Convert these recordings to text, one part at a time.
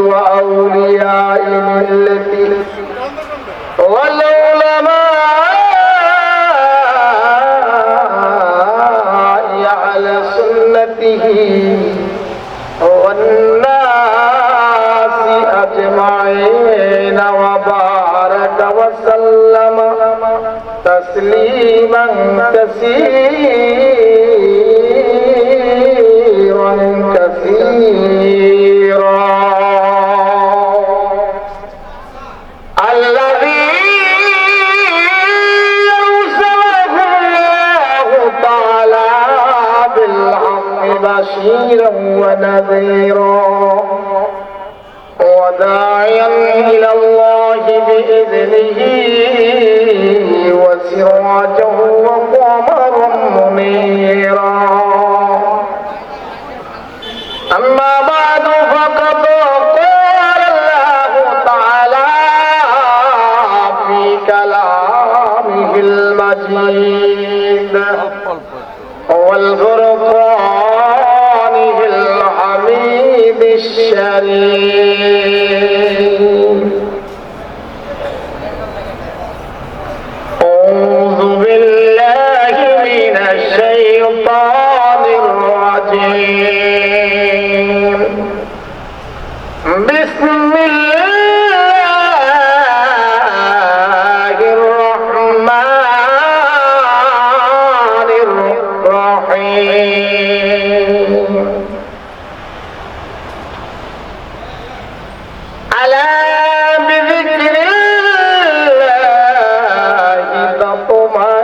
وأولياء ملته والعلماء ونذيرا وداعيا إلى الله بإذنه وسراجا নারী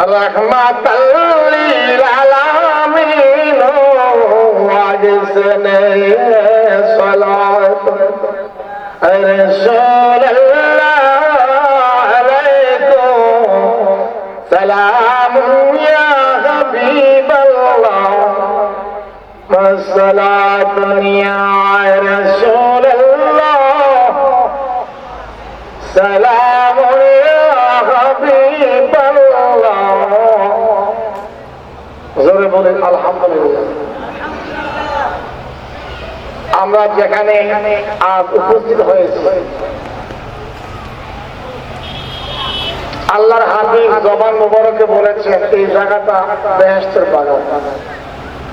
رحمة للعالمين أجزني صلاة رسول الله عليكم سلام يا حبيب الله والصلاة يا رسول الله سلام আমরা যেখানে আজ উপস্থিত হয়েছি। আল্লাহর হাবিব জবান মুবারকে বলেছেন, এই জায়গাটা বেহেস্তের বাগান।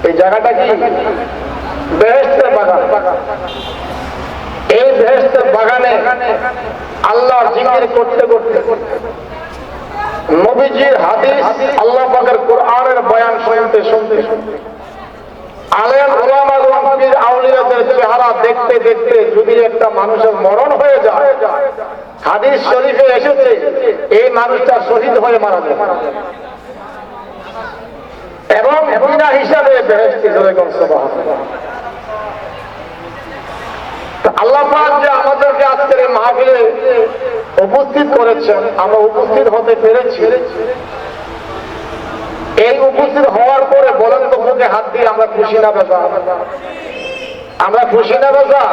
এই জায়গাটা কি? বেহেস্তের বাগান। এই বেহেস্তের বাগানে আল্লাহর জিকির করতে করতে নবীজির হাদিস আল্লাহ পাকের কোরআনের বয়ান শুনতে শুনতে শুনতে আলেম ওলামাগণ চেহারা দেখতে দেখতে যদি একটা মানুষের মরণ হয়ে যায়, হাদিস শরীফে এসেছে, এই মানুষটা শহীদ হয়ে মারা যায় এবং বিনা হিসাবে বেহেস্তি সুবহানাল্লাহ। তো আল্লাহ যে আমাদেরকে আজকের মাহফিলে উপস্থিত করেছেন, আমরা উপস্থিত হতে পেরেছি এই উপস্থিত হওয়ার পরে বলেন তো মুখে হাত দিয়ে আমরা খুশি না বেজা? আমরা খুশি না বেজা?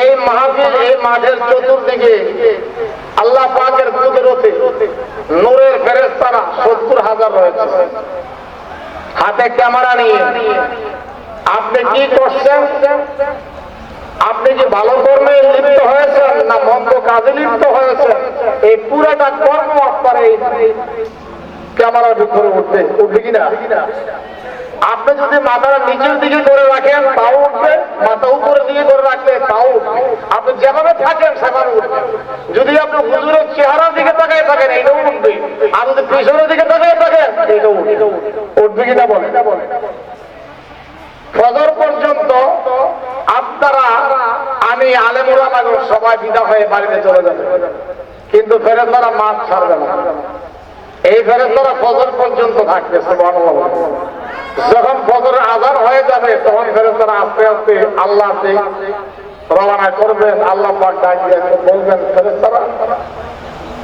এই মাহফিল এই মাঠের চতুর্দিকে আল্লাহ পাকের কুদরতে নূরের ফেরেস্তারা সত্তর হাজার রয়েছে। হাতে ক্যামেরা নিয়ে আপনি কি করছেন? আপনি যে ভালো কর্মে লিপ্ত হয়েছেন না মন্দ কাজে লিপ্ত হয়েছেন? এই পুরাটা কর্ম আপনার এই ক্যামেরার ভিতরে উঠবে। উঠবে কিনা আপনি যদি মাথাটা নিচের দিকে করে রাখেন তাও উঠবে, মাথা উপরের দিকে করে রাখলে তাও আপনি যেভাবে থাকেন, সেভাবে উঠবে। যদি আপনি হুজুরের চেহারার দিকে তাকায় থাকেন, এটাও উঠবে। আর যদি পিছনের দিকে তাকায় থাকেন, এটাও উঠবে। কিনা বলে ফজর পর্যন্ত আপনারা, আমি আলেমুলামাগর সবাই বিদা হয়ে বাড়িতে চলে যাবে। কিন্তু ফেরেন্দারা মাছ ছাড়বে না। এই ফেরেন্দারা ফজর পর্যন্ত থাকবে। যখন ফজর আজান হয়ে যাবে, তখন ফেরেন্দারা আস্তে আস্তে আল্লাহ রওনা করবেন আল্লাহ বলবেন ফেরেন্দারা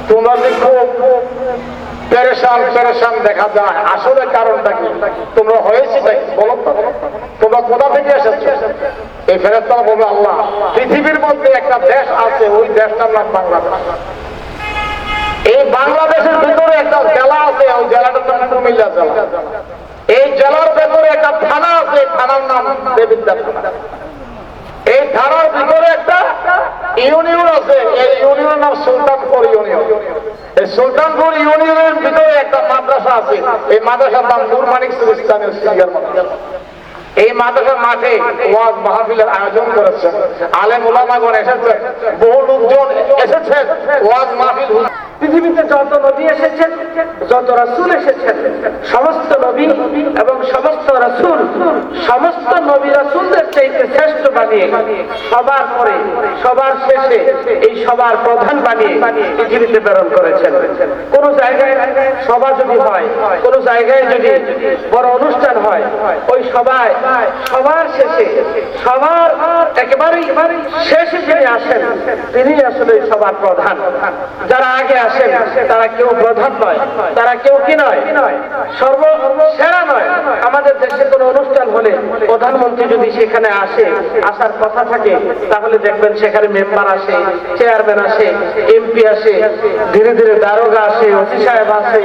তোমরা খুব পেরেশান পেরেশান দেখা যায়, আসলে কারণটা কি? তোমরা হয়েছে নাকি বলো তোমরা কোথা থেকে এসেছ? এই ফেরেস্তারা বলবে, আল্লাহ, পৃথিবীর মধ্যে একটা দেশ আছে, ওই দেশটার নাম বাংলাদেশ। এই বাংলাদেশের ভিতরে একটা জেলা আছে, ওই জেলাটার নাম কুমিল্লা জেলা। এই জেলার ভেতরে একটা থানা আছে থানার নাম দেবিদ্যা থানা। এই থানার ভিতরে একটা ইউনিয়ন আছে, এই ইউনিয়নের নাম সুলতানপুর ইউনিয়ন। এই সুলতানপুর ইউনিয়নের ভিতরে একটা মাদ্রাসা আছে, এই মাদ্রাসার নাম নূর মানিক ইসলামের সিরিয়ার মাদ্রাসা। এই মাদ্রাসার মাঠে ওয়াজ মাহফিলের আয়োজন করেছেন। আলেম উলামাগণ এসেছেন, বহু লোকজন এসেছেন ওয়াজ মাহফিল পৃথিবীতে যত নবী এসেছেন, যত রাসূল এসেছেন, সমস্ত নবী এবং সমস্ত রাসূল, সমস্ত নবী রাসূলদের চাইতে শ্রেষ্ঠ বানিয়ে সবার পরে, সবার শেষে এই সবার প্রধান বানিয়ে পৃথিবীতে প্রেরণ করেছেন। কোন জায়গায় সভা যদি হয়, কোন জায়গায় যদি বড় অনুষ্ঠান হয়, ওই সবাই সবার শেষে, সবার একেবারেই শেষে যিনি আসেন তিনি আসলে সবার প্রধান। যারা আগে আসেন তারা কেউ প্রধান নয় তারা কেউ কি নয় সর্ব সেরা নয় আমাদের দেশে কোনো অনুষ্ঠান হলে প্রধানমন্ত্রী যদি সেখানে আসে, আসার কথা থাকে, তাহলে দেখবেন সেখানে মেম্বার আসে চেয়ারম্যান আসে এমপি আসে, ধীরে ধীরে দারোগা আসে ওসি সাহেব আসে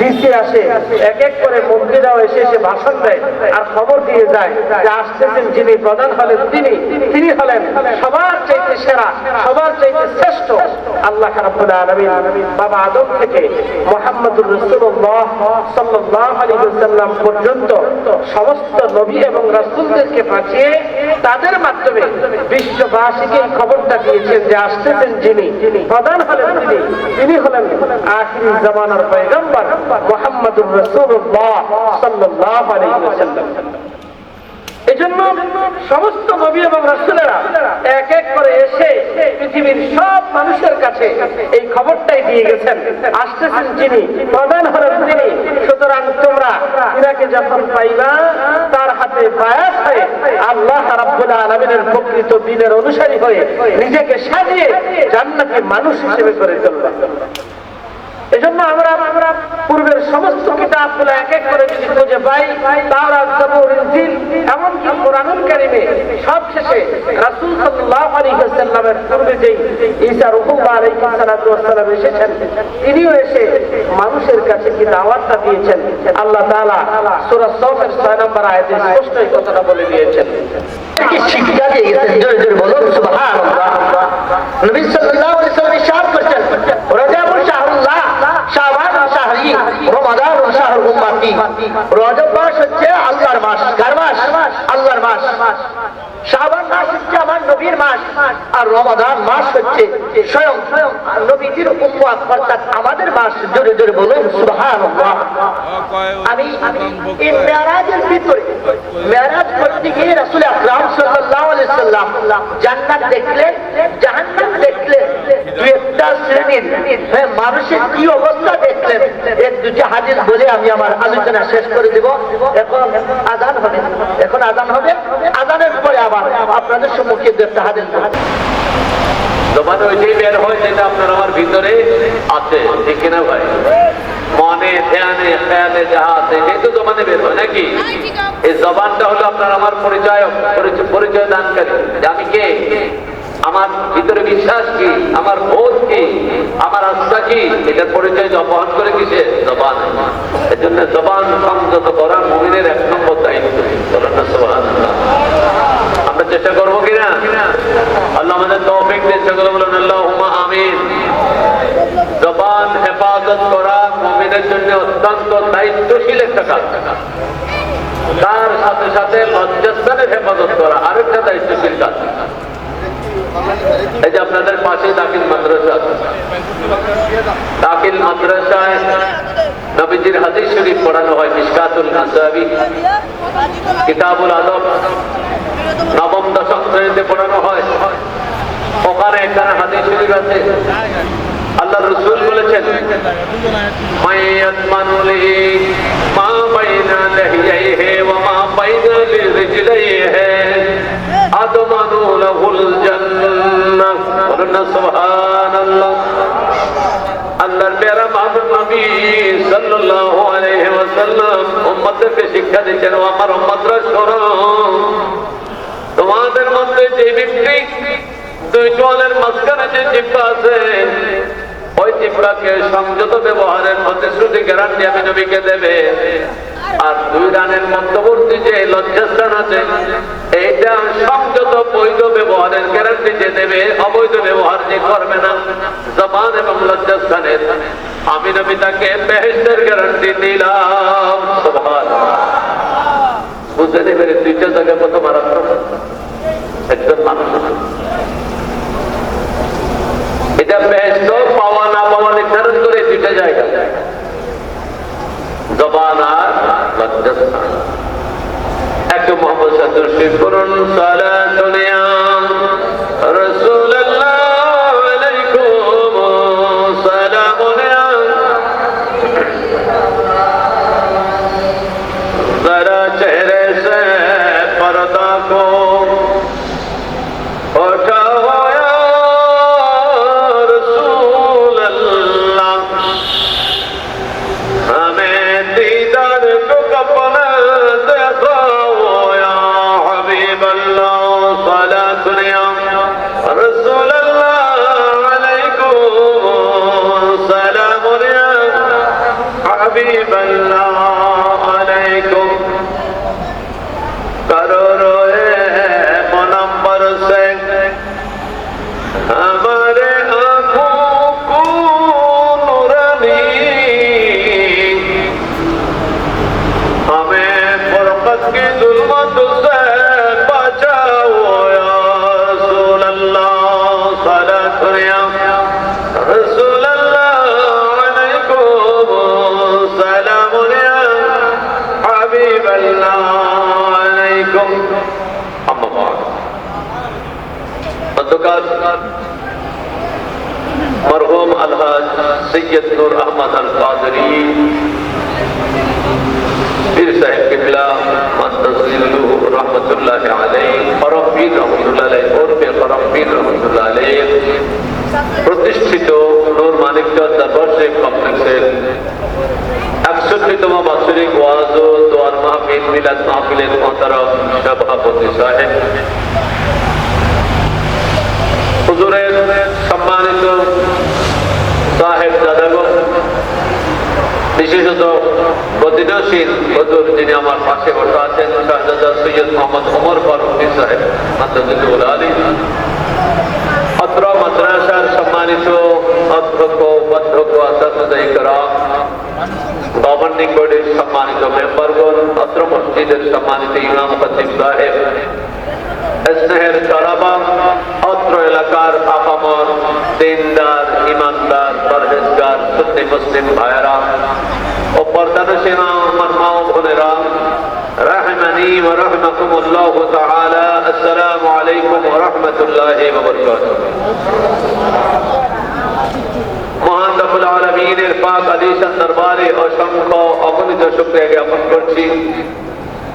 ডিসি আসে, এক এক করে মন্ত্রীরাও এসে এসে ভাষণ দেয় আর খবর দিয়ে যায় যে আসতেছেন যিনি প্রধান হলেন তিনি তিনি হলেন সবার চাইতে সেরা, সবার চাইতে শ্রেষ্ঠ। আল্লাহ রাব্বুল আলামিন বাবা আদম থেকে মুহাম্মদুর রাসূলুল্লাহ সাল্লাল্লাহু আলাইহি ওয়াসাল্লাম পর্যন্ত সমস্ত নবী এবং রাসূলদেরকে পাঠিয়ে তাদের মাধ্যমে বিশ্ববাসীকে খবরটা দিয়েছেন যে আসতেছেন যিনি, প্রধান হলেন তিনি। তিনি হলেন আখিরি জামানার পয়গম্বর মোহাম্মদুর রসুল্লাহ সাল্লাল্লাহু আলাইহি ওয়াসাল্লাম। এজন্য সমস্ত নবী এবং রাসূলেরা এক এক করে এসে পৃথিবীর সব মানুষের কাছে এই খবরটাই দিয়ে গেছেন। আসতেছেন যিনি, প্রধান হলেন তিনি। সুতরাং তোমরা ইনাকে যখন পাইবা, তার হাতে বায়াত হয়ে আল্লাহ রাব্বুল আলামিনের প্রকৃত দিনের অনুসারী হয়ে নিজেকে সাজিয়ে জান্নাতি মানুষ হিসেবে করে তুলবা। এজন্য আমরা আমরা পূর্বের সমস্ত কিতাবগুলো এক এক করে যদি খুঁজে পাই, তাওরাত, জবুর, ইনজিল, এমনকি কোরআনুল কারীমে সবশেষে রাসূল সাল্লাল্লাহু আলাইহি ওয়াসাল্লামের পূর্বে যেই ঈসা রূহুল্লাহ আলাইহিস সালাতু এসেছেন, তিনিও এসে মানুষের কাছে কি দাওয়াতটা দিয়েছেন? আল্লাহ তাআলা সূরা সফের 6 নম্বর আয়াতে স্পষ্ট এই কথাটা বলে দিয়েছেন। শিক্ষা দিয়ে গেছেন? জোরে জোরে বলুন, সুবহানাল্লাহ। নবী সাল্লাল্লাহু আলাইহি ওয়াসাল্লাম শাবান রমাদান শাহর উম্মতি রজব মাস হচ্ছে আল্লাহর মাস। কার মাস? আল্লাহর মাস। শাহবান মাস হচ্ছে আমার নবীর মাস। আর রমাদান মাস হচ্ছে স্বয়ং স্বয়ং নবীজির উম্মত অর্থাৎ আমাদের মাস। জোরে জোরে বলুন সুবহানাল্লাহ। আমি এই ভিতরে করতে গিয়ে রাসূল আকরাম সাল্লাম জান্নাত দেখলেন দেখলেন দুই একটা শ্রেণির হ্যাঁ, মানুষের কি অবস্থা দেখলেন? দুটি বলে আমি আমার আলোচনা শেষ করে দিব। এখন আজান হবে। এখন আজান হবে। আজানের পরে আবার আপনাদের সম্মুখে দু একটা বের হয় যেটা আপনার আমার ভিতরে আছে ঠিক কিনা ভাই? মনে, ধ্যানে খেয়ালে যাহা আছে এটাই তো জবানে বের হয়, নাকি? এই জবানটা হলো আপনার আমার পরিচয়, পরিচয়- দানকারী। আমি কে? আমার ভিতরে বিশ্বাস কি? আমার বোধ কি? আমার আস্থা কি? এটার পরিচয় বহন করে কিসে জবান। এর জন্য জবান সংযত করা মুমিনের এক নম্বর দায়িত্ব বলেন না সুবহানাল্লাহ। আমরা চেষ্টা করব কিনা আল্লাহ আমাদের তৌফিক দিয়ে সেগুলো বলেন আল্লাহ আমিন জবান হেফাজত করা মুমিনের জন্য অত্যন্ত একটা তার সাথে সাথে লজ্জাস্থানের হেফাজত করা, আরেকটা দায়িত্বশীল কাজ। এই যে আপনাদের পাশে দাখিল মাদ্রাসা দাখিল মাদ্রাসায় নবীজির হাদিস শরীফ পড়ানো হয় মিসকাতুল আসাবি কিতাবুল আদব নবম দশম শ্রেণীতে পড়ানো হয়। ওখানে এখানে হাদিস শরীফ আছে। আল্লাহ রসুল বলেছেন মা উম্মতকে শিক্ষা দিচ্ছেন আমার উম্মতরা তোমাদের মধ্যে যে ব্যক্তি দুই জলের মাঝখানে যে জিব্বা আছে ওই জিব্বাকে সংযত ব্যবহারের প্রতিশ্রুতি গ্যারান্টি আমি নবীকে দেবে। আর দুই রানের মধ্যবর্তী যে লজ্জাস্থান আছে, এইটা সংযত বৈধ ব্যবহারের গ্যারান্টি যে দেবে, অবৈধ ব্যবহার যে করবে না, জবান এবং লজ্জাস্থানের আমি নবী তাকে বেহেস্তের গ্যারান্টি দিলাম। বুঝতে দেবে দুইটা জায়গায় কত মারাত্মক একজন মানুষ এটা ব্যস্ত, পাওয়া না পাওয়া নির্ধারণ করে দুইটা জায়গা। জবান আর লজ্জাস্থান। একটু মোহাম্মদ সাদুর শিব করুন সালাতুনিয়াম আলহাজ সৈয়দ নূর আহমদ আল কাদরি পীর সাহেব কিবলা মাদ্দাজিল্লু রহমতুল্লাহ আলাই করম পীর রহমতুল্লাহ আলাই ওরফে করম পীর রহমতুল্লাহ আলাই প্রতিষ্ঠিত নূর মানিকচন্দ দর্শক কমপ্লেক্সের একষট্টিতম বাৎসরিক ওয়াজ ও দোয়ার মাহফিল মিলাদ মাহফিলের মহতারম সভাপতি সাহেব হুজুরের সম্মানিত সাহেব দাদাগণ বিশেষত প্রতিনশীল হুজুর যিনি আমার পাশে বসে আছেন শাহজাদা সৈয়দ মোহাম্মদ ওমর ফারুকি সাহেব মাদ্রাজুল আলী অত্র মাদ্রাসার সম্মানিত অধ্যক্ষ উপাধ্যক্ষ আসাদ ইকরাম গভর্নিং বডির সম্মানিত মেম্বারগণ অত্র মসজিদের সম্মানিত ইমাম খতিব সাহেব স্নেহের চরাবাম অত্র এলাকার আপামর দিনদার ইমানদার পরহেজগার সুন্নি মুসলিম ভাইয়েরা ও পর্দানসীমা আমার মা ও বোনেরা رحمني ورحمكم الله تعالى السلام عليكم ورحمة الله وبركاته মহান রবুল আলমিনের পাক আদিশান দরবারে অসংখ্য অগণিত শুক্রিয়া জ্ঞাপন করছি যে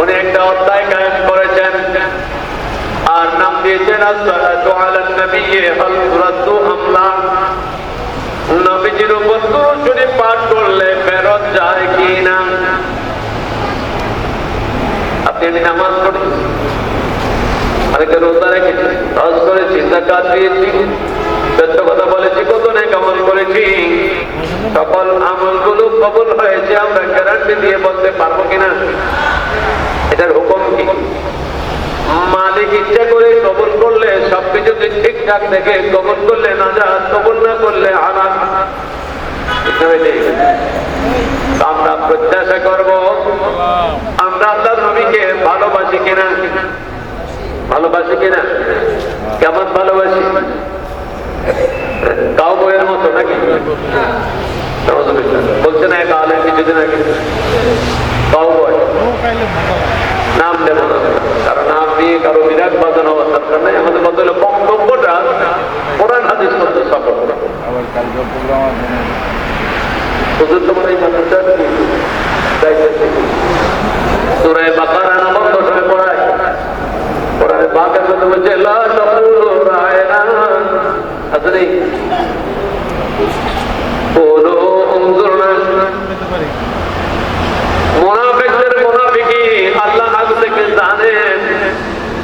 উনি একটা অধ্যায় কায়েম করেছেন। আর নাম দিয়েছেন, আসসালাতু নবীজির উপর পাঠ করলে ফেরত যায় কি না আপনি নামাজ পড়েছি অনেকে রোজা রেখেছি দিয়েছি? সত্য কথা বলেছি, কত নেক আমল করেছি। সকল আমলগুলো কবুল হয়েছে, আমরা গ্যারান্টি দিয়ে বলতে পারব কিনা? এটার হুকুম কি? মালিক ইচ্ছা করে কবুল করলে, সবকিছু যদি ঠিকঠাক দেখে কবুল করলে না যা কবুল না করলে আলাদ আমরা প্রত্যাশা করব, আমরা আল্লাহ নবীকে ভালোবাসি কিনা? ভালোবাসি কিনা? কেমন ভালোবাসি? কাউ বইয়ের মতো নাকি? বলছে না কিছুদিন আগে। কাউ বই নাম দেব না। কারও নাম দিয়ে কারও বিরাট বাজানো হওয়ার দরকার নেই। আমাদের কত হলো বক্তব্যটা কোরআন হাদিস মধ্যে তোমার তাকুলু রায়না আছে নেই কুলু উনজুরনা মুনাফিকদের মুনাফিকি আল্লাহ আগ থেকে জানেন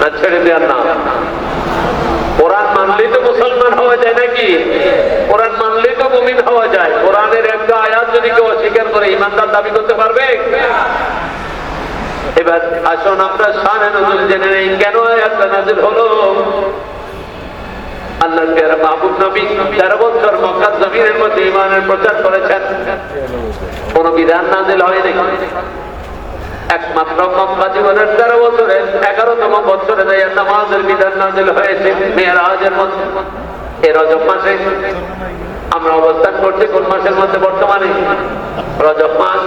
না ছেড়ে দেওয়ার নাম কোরআন মানলেই তো মুসলমান হওয়া যায় নাকি? কোরআন মানলেই তো মুমিন হওয়া যায়। কোরআনের একটা আয়াত যদি কেউ অস্বীকার করে, ইমানদার দাবি করতে পারবে? এবার আসুন আমরা শানে নজরুল জেনে নেই, কেন আয়াতটা নাজিল হলো? আল্লাহ পেয়ারা মাহবুব নবী তেরো বছর মক্কা জমিনের মধ্যে ইমানের প্রচার করেছেন। কোন বিধান নাজিল হয়নি। একমাত্র মক্কা জীবনের তেরো বছরের এগারোতম বছরে যাইয়া নামাজের বিধান নাজিল হয়েছে, মেয়েরাজের মধ্যে। এ রজব মাসে আমরা অবস্থান করছি কোন মাসের মধ্যে বর্তমানে? রজব মাস,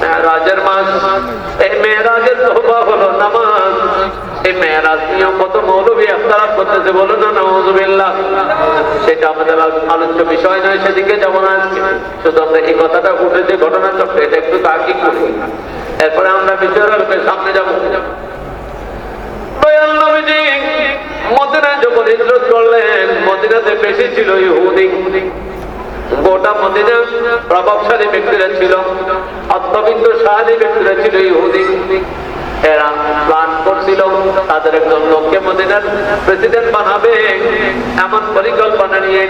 মেয়েরাজের মাস। এই মেয়েরাজের তোহবা হলো নামাজ। এই মেয়েরাজ নিয়ে কত মৌলবী আফতারাত করতেছে বলো না নজুবিল্লাহ সেটা আমাদের আল- আলোচ্য বিষয় নয়, সেদিকে যেমন আজকে। শুধু আমরা এই কথাটা উঠেছে ঘটনা চক্রে এটা একটু তাকি করি এরপরে আমরা বিচারকের সামনে যাব। তাদের একজন লোককে মদিনার প্রেসিডেন্ট বানাবে, এমন পরিকল্পনা নিয়ে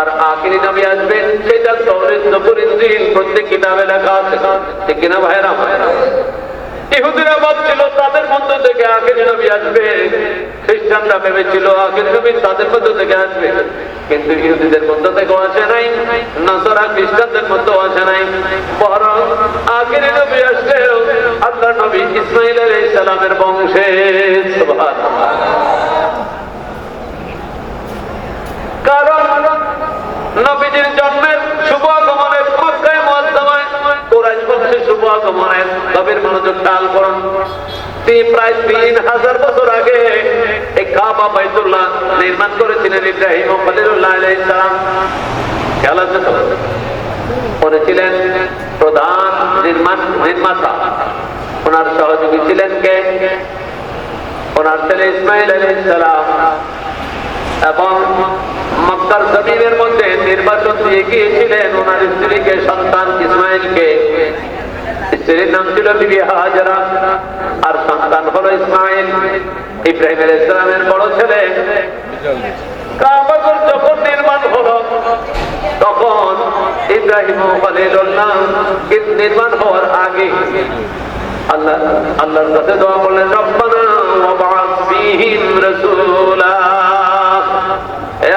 আর আখিরি নবী আসবেন, সেটা প্রত্যেক কিতাবে লেখা আছে। কিনা ভাইরা ইহুদিরা ভাবছিল তাদের মধ্য থেকে নবী আসবে। খ্রিস্টানরা ভেবেছিল আখের নবী তাদের মধ্য থেকে আসবে। কিন্তু ইহুদিদের মধ্য আসে নাই খ্রিস্টানদের আসে নাই। বরং আখের নবী আল্লাহ নবী ইসমাইল আলাইহিস সালামের বংশে। কারণ নবীজির জন্মের শুভ মনোযোগ করুন। করেছিলেন প্রধান নির্মাণ নির্মাতা। ওনার সহযোগী ছিলেন কে? ওনার ছেলে ইসমাইল এবং মক্কার জমিনের মধ্যে নির্বাচন দিয়ে গিয়েছিলেন ওনার স্ত্রীকে, সন্তান ইসমাইলকে। স্ত্রীর নাম ছিল বিবি হাজারা, আর সন্তান হলো ইসমাইল। ইব্রাহিম আলাইহিস সালামের বড় ছেলে। যখন নির্মাণ হলো, তখন ইব্রাহিম নির্মাণ হওয়ার আগে আল্লাহ আল্লাহর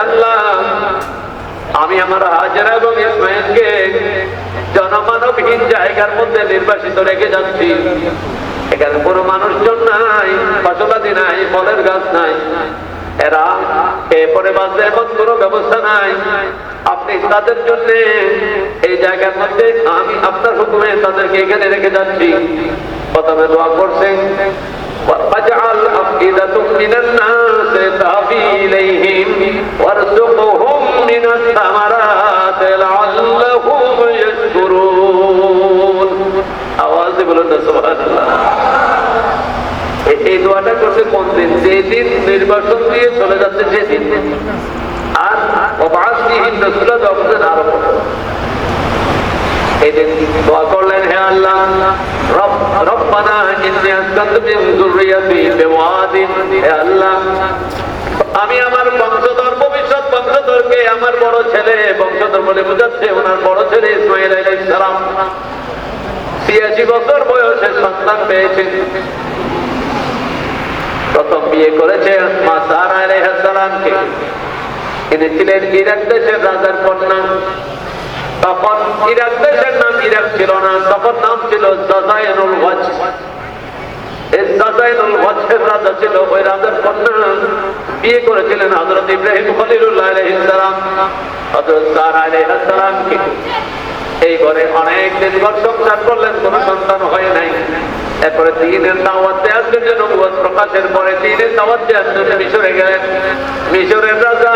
আল্লাহ, আমি আমার হাজারা এবং ইসমাইলকে জনমানবহীন জায়গার মধ্যে নির্বাসিত রেখে যাচ্ছি এখানে কোনো মানুষজন নাই ফসলাদি নাই ফলের গাছ নাই এরা এ পরে বাঁচতে এমন কোনো ব্যবস্থা নাই আপনি তাদের জন্য এই জায়গার মধ্যে আমি আপনার হুকুমে তাদেরকে এখানে রেখে যাচ্ছি প্রথমে দোয়া করছেন واجعل أفئدة من الناس تهوي إليهم وارزقهم من الثمرات لعلهم আমি আমার বংশধর ভবিষ্যৎ বংশধরকে, আমার বড় ছেলে বংশধর বলে বোঝাচ্ছে, ওনার বড় ছেলে ইসমাইল আলাইহিস সালাম। ছিয়াশি বছর বয়সে সন্তান পেয়েছেন প্রথম বিয়ে করেছে মা তিনি ছিলেন ইরাক দেশের রাজার কন্যা। তখন ইরাক দেশের নাম ইরাক ছিল না, তখন নাম ছিল জাজাইনুল ওয়াজ। এই জাজাইনুল ওয়াজের রাজা ছিল ওই রাজার কন্যা। বিয়ে করেছিলেন হযরত ইব্রাহিম খলিলুল্লাহ আলাইহিস সালাম হযরত সারা আলাইহিস সালামকে এই ঘরে অনেক দিন ঘর সংসার করলেন, কোন সন্তান হয় নাই। এরপরে দিনের দাওয়াত দেওয়ার জন্য প্রকাশের পরে দিনের দাওয়াত দেওয়ার মিশরে গেলেন। মিশরের রাজা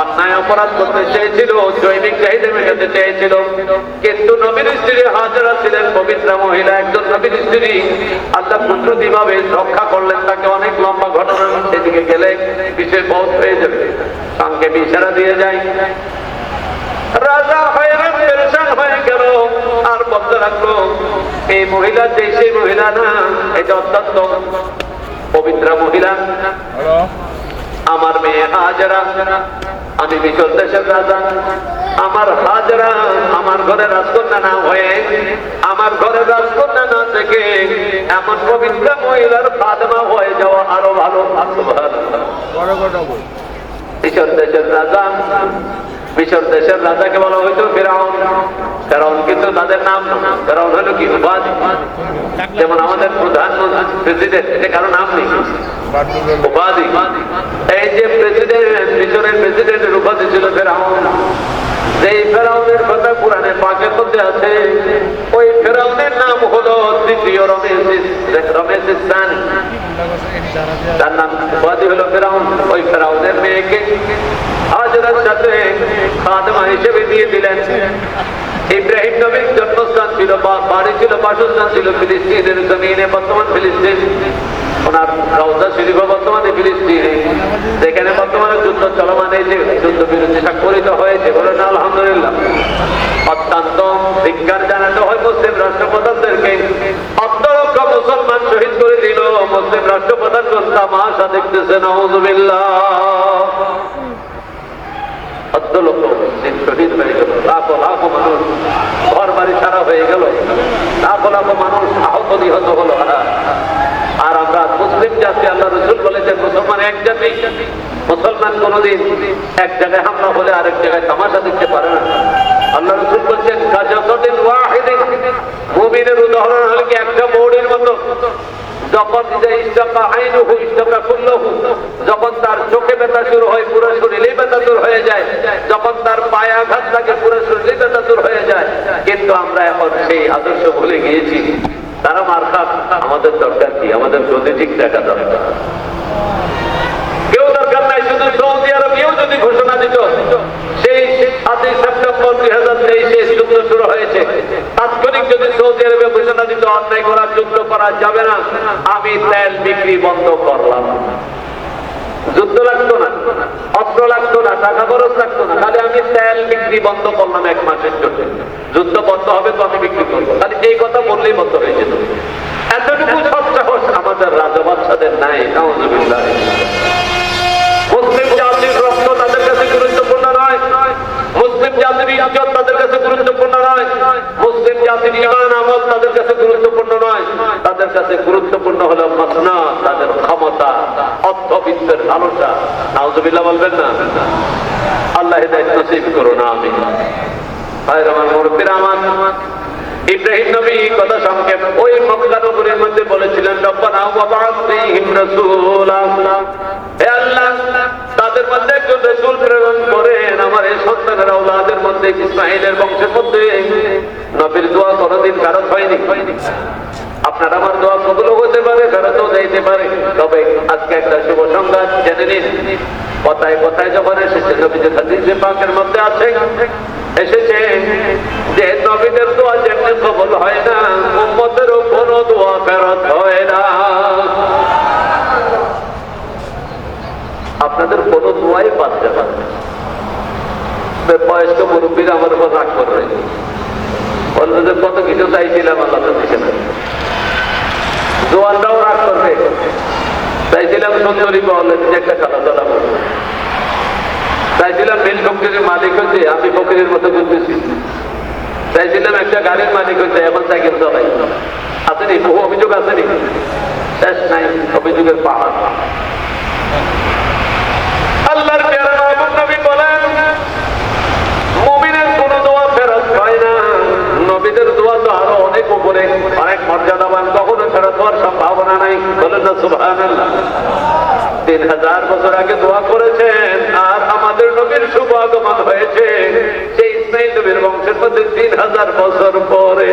অন্যায় অপরাধ করতে চেয়েছিল, জৈবিক চাহিদা মেটাতে চেয়েছিল। কিন্তু নবীর স্ত্রী হাজারা ছিলেন পবিত্র মহিলা, একজন নবীর স্ত্রী আল্লাহ কুদরতি রক্ষা করলেন তাকে অনেক লম্বা ঘটনা সেদিকে গেলে বিশেষ বহুত হয়ে যাবে। সঙ্গে ইশারা দিয়ে যায় রাজা হয়রান পেরেশান হয়ে গেল, আর বলতে লাগল, এই মহিলা যে সেই মহিলা না, এটা অত্যন্ত পবিত্র মহিলা। আমার মেয়ে হাজারা আমি মিশর দেশের রাজা। আমার হাজারা আমার ঘরে রাজকন্যা না হয়ে আমার ঘরে রাজকন্যা না থেকে এমন পবিত্র মহিলার ফাদমা হয়ে যাওয়া আরও ভালো। ভালো মিশর দেশের রাজা মিশর দেশের রাজাকে বলা হয়তো ফেরাউন। ফেরাউন কিন্তু তাদের নাম ফেরাউন হলো কি? উপাধি। যেমন আমাদের প্রধানমন্ত্রী প্রেসিডেন্ট এটা কারও নাম নেই। উপাধি। এই যে প্রেসিডেন্ট, মিশরের প্রেসিডেন্টের উপাধি ছিল ফেরাউন। যেই ফেরাউনের কথা কোরআনে পাকের মধ্যে আছে, ওই ফেরাউনের নাম হলো দ্বিতীয় রমেশ রমেশ ইসলাম তার নাম উপাধি হলো ফেরাউন। ওই ফেরাউনের মেয়েকে হাজরার সাথে খাদমা হিসেবে দিয়ে দিলেন। ইব্রাহিম নবীর জন্মস্থান ছিল বাড়ি ছিল, বাসস্থান ছিল ফিলিস্তিনের জমিনে, বর্তমান ফিলিস্তিন। ওনার রওজা বর্তমানে ফিলিস্তিনে। যেখানে বর্তমানে যুদ্ধ চলমান এই যে যুদ্ধ বিরতি স্বাক্ষরিত হয়েছে বলেন আলহামদুলিল্লাহ। ধিক্কার জানাতে হয় মুসলিম রাষ্ট্রপ্রধানদেরকে। অন্তরক্ষ মুসলমান শহীদ করে দিল মুসলিম রাষ্ট্রপ্রধান তামাশা দেখতেছে নজুবিল্লাহ লোক মুসলিম শহীদ হয়ে গেল। মানুষ ঘর বাড়ি ছাড়া হয়ে গেল। লাখো লাখো মানুষ আহত নিহত হলো আর আমরা মুসলিম জাতি, আল্লাহ রসুল বলেছেন, মুসলমান এক জাতি, মুসলমান কোনদিন এক জায়গায় হামলা হলে আরেক জায়গায় তামাশা দেখতে পারে না। আল্লাহ রসুল বলছেন মুমিনের উদাহরণ হলো কি, একটা বোর্ডের মতো। যখন ইস্তাকা আইনুহু ইস্তাকা কুল্লহু যখন তার চোখে ব্যথা শুরু হয়, পুরো শরীরেই ব্যথা দূর হয়ে যায়, যখন তার পায়ে আঘাত লাগে, পুরো শরীরেই ব্যথা দূর হয়ে যায়। কিন্তু আমরা এখন সেই আদর্শ ভুলে গিয়েছি। তারা মার খাক, আমাদের দরকার কি? আমাদের গতি ঠিক দেখা দরকার। কেউ দরকার নাই, শুধু সৌদি আরবিও যদি ঘোষণা দিত, সেই সাতই সেপ্টেম্বর দুই হাজার তেইশে যুদ্ধ শুরু হয়েছে। তাৎক্ষণিক যদি সৌদি আরবে ঘোষণা দিত, অন্যায় করা যুদ্ধ করা যাবে না, আমি তেল বিক্রি বন্ধ করলাম। যুদ্ধ লাগতো না, অস্ত্র লাগতো না, টাকা খরচ লাগতো না তাহলে আমি তেল বিক্রি বন্ধ করলাম এক মাসের জন্য। যুদ্ধ বন্ধ হবে তো আমি বিক্রি করব? তাহলে এই কথা বললেই বন্ধ হয়ে যেত। এতটুকু সৎসাহস আমাদের রাজা বাচ্চাদের নাই মুসলিম জাতির রক্ত তাদের কাছে গুরুত্বপূর্ণ নয় মুসলিম জাতির ইজ্জত তাদের কাছে গুরুত্বপূর্ণ নয়। মুসলিম জাতির ইমান আমল তাদের কাছে গুরুত্বপূর্ণ নয়। তাদের কাছে গুরুত্বপূর্ণ হলো মাসনা, তাদের ক্ষমতা, অর্থবিত্তের লালসা নাউজুবিল্লাহ বলবেন না? আল্লাহ দায়িত্ব নসিব করো না আমি আমার মুরব্বীর, আমার ইব্রাহিম নবী কথা সংক্ষেপ ওই মক্কা নগরীর মধ্যে বলেছিলেন, রব্বানা ওয়া বা'আথ রাসূলা। হে আল্লাহ, তাদের মধ্যে একজন রাসূল প্রেরণ করেন, আমার এই সন্তানের আওলাদের মধ্যে ইসমাঈলের বংশের মধ্যে। নবীর দোয়া কোনোদিন ফেরত হয়নি। আপনার আমার দোয়া কবুল হতে পারে, ফেরতও যাইতে পারে। তবে আজকে একটা শুভ সংবাদ জেনে নিন। কথায় কথায় যখন এসেছে নবীদের হাদিসে পাকের মধ্যে আছে, এসেছে যে নবীদের দোয়া যেমনি কবল হয় না উম্মতেরও কোনো দোয়া ফেরত হয় না। আপনাদের কোনো দোয়াই পাচ্ছে না বয়স্ক মুরব্বীরা আমার উপর রাগ করবে যে, কত কিছু চাইছিলাম, আল্লাহ তো দিছে না। জোয়ানরাও রাগ করবে। চাইছিলাম সুন্দরী বলে একটা খাতা চালাবো চাইছিলাম মিল ফক্টরির মালিক হচ্ছে আমি ফকিরের মতো বুঝতেছি চাইছিলাম একটা গাড়ির মালিক হচ্ছে এখন সাইকেল চালাই। আসেনি, বহু অভিযোগ আসেনি। শেষ নাই, অভিযোগের পাহাড়। আল্লাহর পেয়ারা মাহবুব নবী বলেন মুমিনের কোন দোয়া ফেরত হয় না নবীদের দোয়া তো আরও অনেক উপরে অনেক মর্যাদাবান কখনো ফেরত হওয়ার সম্ভাবনা নাই। বলেন না, সুবহানাল্লাহ। তিন হাজার বছর আগে দোয়া করেছেন, আর আমাদের নবীর শুভ আগমন হয়েছে। সেই ইসমাইল নবীর বংশের মধ্যে তিন হাজার বছর পরে।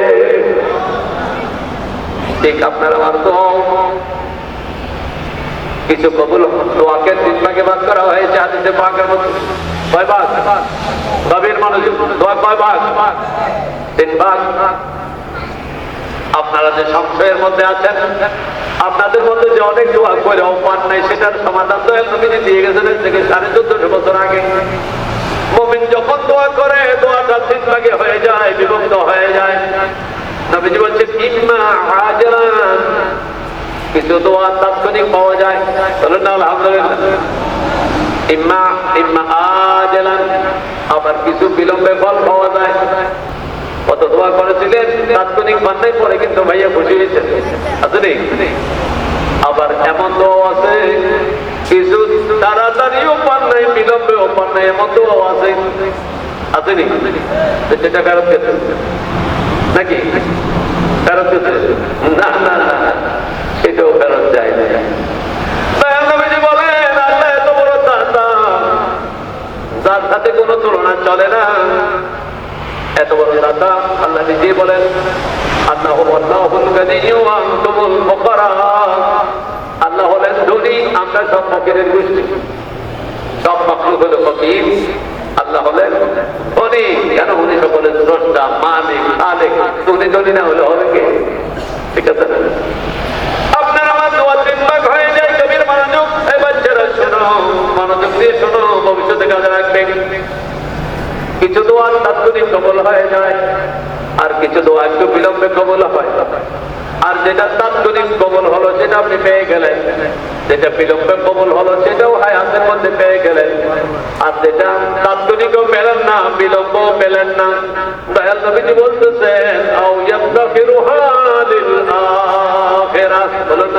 ঠিক আপনার আমার তো কিছু কবুল দোয়াকে তিন ভাগে ভাগ করা হয়েছে, হাদিসে পাকের মধ্যে কয় ভাগ? গভীর মানুষ দোয়া কয় ভাগ? তিন ভাগ। আপনারা যে সংশয়ের মধ্যে আছেন, আপনাদের মধ্যে যে অনেক দোয়া করে অপান নাই, সেটার সমাধান তো নবীজি দিয়ে গেছেন থেকে সাড়ে চোদ্দশো বছর আগে। মমিন যখন দোয়া করে, দোয়াটা তিন ভাগে হয়ে যায়, বিভক্ত হয়ে যায়। কিছু তাৎক্ষণিক পাওয়া যায়। আবার কিছু বিলম্বে ফল পাওয়া যায়। কত দোয়া করেছিলেন? তাৎক্ষণিক বান্ধাই পরে কিন্তু ভাইয়া খুশি হয়েছে। আছে নি আবার এমন দোয়া আছে। কিছু তাড়াতাড়িও পান নাই, বিলম্বেও পান নাই, এমন দোয়া আছে। আছে নি যেটা ফেরত গেছে নাকি? না না না সেটাও না। বড় সাথে কোনো তুলনা চলে না। এত বড় দাতা, আল্লাহ নিজে বলেন, আল্লাহ আল্লাহ হলেন ধনী, আমরা সব ফকিরের গোষ্ঠী। সব মাকলুক হলো ফকির। আল্লাহ হলেন ধনী, কেন উনি সকলের স্রষ্টা, মালিক, খালেক। উনি ধনী না হলে হবে কে? ঠিক আছে? আপনার আমার মনোযোগ। দিয়ে শোনো, ভবিষ্যতে কাজে রাখবে কিছু দোয়া তাৎক্ষণিক কবল হয়ে যায় আর কিছু দোয়া একটু বিলম্বে কবল হয়। আর যেটা তাৎক্ষণিক কবল হলো সেটা আপনি পেয়ে গেলেন। যেটা বিলম্বে কবল হলো সেটাও হায়াতের মধ্যে পেয়ে গেলেন। আর যেটা তাৎক্ষণিকও পেলেন না, বিলম্বও পেলেন না। দয়াল নবীজি বলতেছেন বলুন